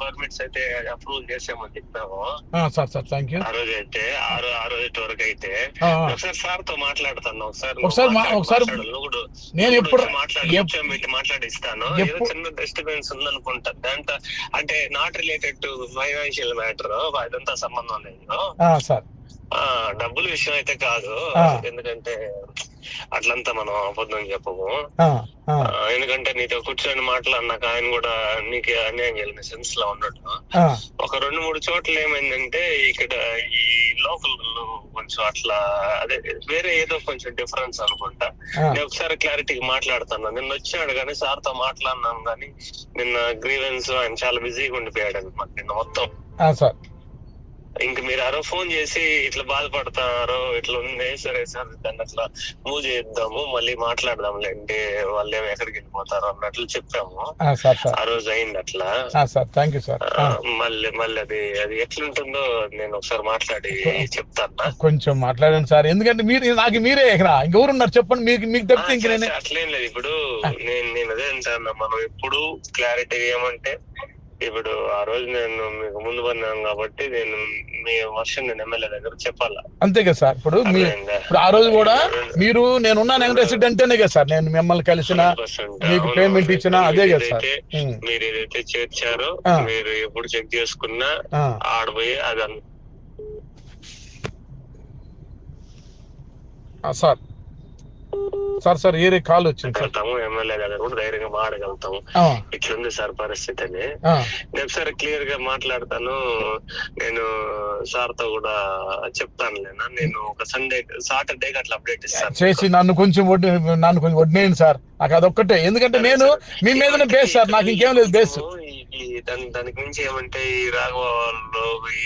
Permits అయితే approve చేసామని చెప్పాము. ఆ, సార్ సార్ థ్యాంక్ యూ ఆ రోజు అయితే ఆ రోజు ఆ రోజు వరకు అయితే. ఒకసారి సార్. తో మాట్లాడతాను ఒకసారి ఒకసారి మా- నేను ఎప్పుడు మాట్లాడు మాట్లాడిస్తాను. ఏదో చిన్న డిస్టర్బెన్స్ ఉందనుకుంటా. దాంట్లో అంటే not related to financial matter అదంతా సంబంధం లేదు. ఆ, సార్. ఆ డబ్బుల విషయం అయితే కాదు. ఆ. ఎందుకంటే అట్లంతా మనం అబద్ధం చెప్పము. ఎందుకంటే నీతో కూర్చొని మాట్లాడినాక ఆయన కూడా నీకు అన్యాయం జరిగిన సెన్స్లో ఉన్నట్టు. ఆ, ఒక రెండు మూడు చోట్ల ఏమైందంటే ఇక్కడ ఈ లోకల్ కొంచెం అట్లా అదే వేరే ఏదో కొంచెం డిఫరెన్స్ అనుకుంటా. నేను ఒకసారి క్లారిటీగా మాట్లాడుతాను. నిన్న వచ్చాడు కానీ సార్తో మాట్లాడినాం కానీ నిన్న గ్రీవెన్స్ ఆయన చాలా బిజీగా ఉండిపోయాడు అనమాట నిన్న మొత్తం. సార్. ఇంక మీరు ఎవరో ఫోన్ చేసి ఇట్లా బాధపడతారో ఇట్లా ఉంది సరే సార్ దాన్ని అట్లా మూవ్ చేద్దాము మళ్ళీ మాట్లాడదాంలేండి వాళ్ళు ఏమో ఎక్కడికి వెళ్ళిపోతారు అన్నట్లు చెప్పాము. ఆ, రోజు అయింది అట్లా. మళ్ళీ మళ్ళీ అది అది ఎట్లుంటుందో నేను ఒకసారి మాట్లాడి చెప్తాను కొంచెం మాట్లాడండి సార్. ఎందుకంటే మీరు నాకు మీరే ఇక్కడ. ఇంకెవరున్నారు చెప్పండి మీకు మీకు తప్పితే ఇంక అట్లేం లేదు. ఇప్పుడు నేను నేను అదే అంటాను మనం ఎప్పుడు క్లారిటీ ఏమంటే ఇప్పుడు ఆ రోజు నేను మీకు ముందు పడినాను కాబట్టి నేను మీ వర్షం నేను ఎమ్మెల్యే దగ్గర చెప్పాలా అంతే కదా సార్ ఇప్పుడు మీ అర్థమైందా? ఇప్పుడు ఆ రోజు కూడా మీరు నేను ఉన్నాను వెంకటేశ్వర అంటేనే కదా సార్ నేను మిమ్మల్ని కలిసిన 100% మీకు అవును. పేమెంట్ ఇచ్చినా అదే కదా సార్ ఏదైతే ఉమ్, మీరు ఏదైతే చేర్చారో ఆ. మీరు ఎప్పుడు చెక్ చేసుకున్నా ఆ, ఆడపోయి అది అన్- ఆ, సార్ సార్ సార్ ఏరే కాల్ వచ్చింది సార్ వెళ్తాము ఎమ్మెల్యే దగ్గర కూడా ధైర్యంగా మాడగలుగుతాము ఆ, ఇట్లుంది సార్ పరిస్థితి అని నేను ఒకసారి క్లియర్గా మాట్లాడతాను నేను సార్తో కూడా చెప్తాను లేనా నేను ఒక సండే సాటర్డే అట్లా అప్డేట్ ఇస్తాను చేసి నన్ను కొంచెం నన్ను కొంచెం వడ్డేయండి సార్ నాకు అదొక్కటే ఎందుకంటే నేను మీ మీదనే బేస్ సార్ నాకు ఇంకేం లేదు బేస్ దానికి మించి ఏమంటే ఈ రాఘవాల్లో ఈ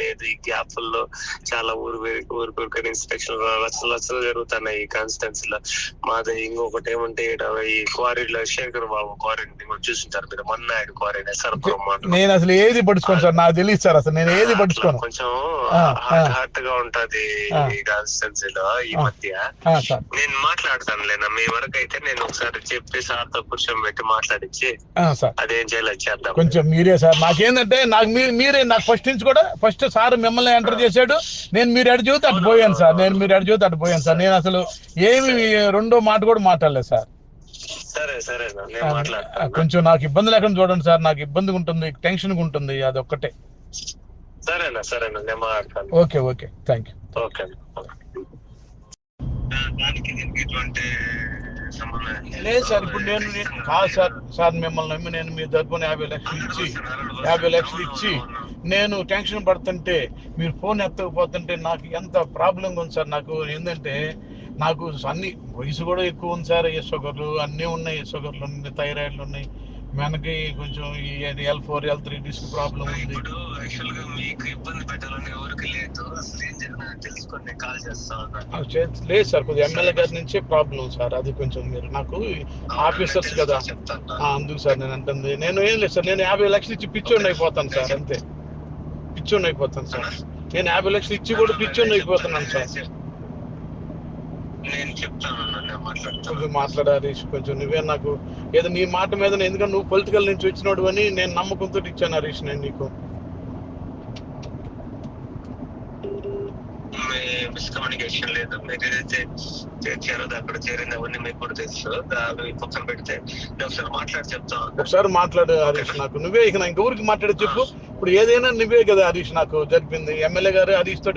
లేదు ఈ గ్యాప్లో చాలా ఊరు ఊరు ఊరికని ఇన్స్పెక్షన్ లక్షలు లక్షలు జరుగుతున్నాయి ఈ కాన్స్టెన్సీలో మాది ఇంకొకటి ఏమంటే ఈ క్వారీలో శేఖర్ బాబు క్వారీని కూడా చూసింటారు మీరు. మన్నాయుడు క్వారీ సరపురం మాట నేను అసలు ఏది పట్టించుకోను సార్? నాకు తెలియదు సార్ అసలు. నేను ఏది పట్టించుకోను? కొంచెం హాట్. హాట్గా ఉంటది ఆ. ఈ కాన్స్టెన్సీలో ఈ. మధ్య. నేను మాట్లాడతాను లేనా మీ వరకు అయితే నేను ఒకసారి చెప్పి సార్తో కూర్చొని పెట్టి మాట్లాడించి అదేం చేయాలి చేద్దాం. కొంచెం మీరే సార్ నాకేందంటే నాకు మీరు నాకు ఫస్ట్ నుంచి కూడా ఫస్ట్ సార్ మిమ్మల్ని ఎంటర్ చేశాడు. నేను మీరు అటు చూస్తే అటు పోయాను సార్. నేను మీరు అటు చూస్తే అటు పోయాను సార్. నేను అసలు ఏమి రెండో మాట కూడా మాట్లాడలేదు సార్. కొంచెం నాకు ఇబ్బంది లేకుండా చూడండి సార్. నాకు ఇబ్బందిగా ఉంటుంది టెన్షన్గా ఉంటుంది అది ఒక్కటే సరేనా సరేనా నేను మాట్లాడతాను. Okay okay. Thank you okay దానికి దీనికి ఎటువంటి సంబంధం లేదు. సార్ ఇప్పుడు నేను కాదు సార్ సార్ మిమ్మల్ని నమ్మి నేను మీ తరపున యాభై లక్షలు ఇచ్చి యాభై లక్షలు ఇచ్చి నేను టెన్షన్ పడుతుంటే మీరు ఫోన్ ఎత్తకపోతుంటే నాకు ఎంత ప్రాబ్లంగా ఉంది సార్ నాకు ఏంటంటే నాకు అన్ని వయసు కూడా ఎక్కువ ఉంది సార్ ఏ షుగర్లు అన్నీ ఉన్నాయి షుగర్లు ఉన్నాయి థైరాయిడ్లు ఉన్నాయి మనకి కొంచెం ఈ L four L three disk problem ఉంది. ఇప్పుడు యాక్చువల్గా మీకు ఇబ్బంది పెట్టాలని ఎవరికి లేదు. అసలు ఏం జరిగినా తెలుసుకొని నేను కాల్ చేస్తా ఉన్నాను. లేదు సార్ కొద్దిగా ఎమ్మెల్యే గారి నుంచే ప్రాబ్లం సార్. అది కొంచెం మీరు నాకు ఆఫీసర్స్ కదా. అందుకు సార్ నేను అంటుంది. నేను ఏం లేదు సార్ నేను యాభై లక్షలు ఇచ్చి పిచ్చోడిని అయిపోతాను సార్ అంతే. పిచ్చోడిని అయిపోతాను సార్. నేను యాభై లక్షలు ఇచ్చి కూడా పిచ్చోడిని అయిపోతున్నాను సార్. నేను చెప్తాను కొంచెం మాట్లాడాలి కొంచెం నువ్వే నాకు ఏదో నీ మాట మీద ఎందుకంటే నువ్వు పొలిటికల్ నుంచి వచ్చినోడు అని నేను నమ్మకంతో ఇచ్చాను హరీష్ నేను నీకు. మిస్కమ్యూనికేషన్ లేదు. మీరు ఏదైతే చేర్చారో అక్కడ చేరింది అవన్నీ మీకు కూడా తెలుసు. అవి పక్కన పెడితే ఒకసారి మాట్లాడి చెప్తాను ఒకసారి మాట్లాడు హరీష్ నాకు. నువ్వే ఇక నా ఇంకెవరికి మాట్లాడి చెప్పు. ఇప్పుడు ఏదైనా నువ్వే కదా హరీష్ నాకు జరిపింది. ఎమ్మెల్యే గారు హరీష్ తోటి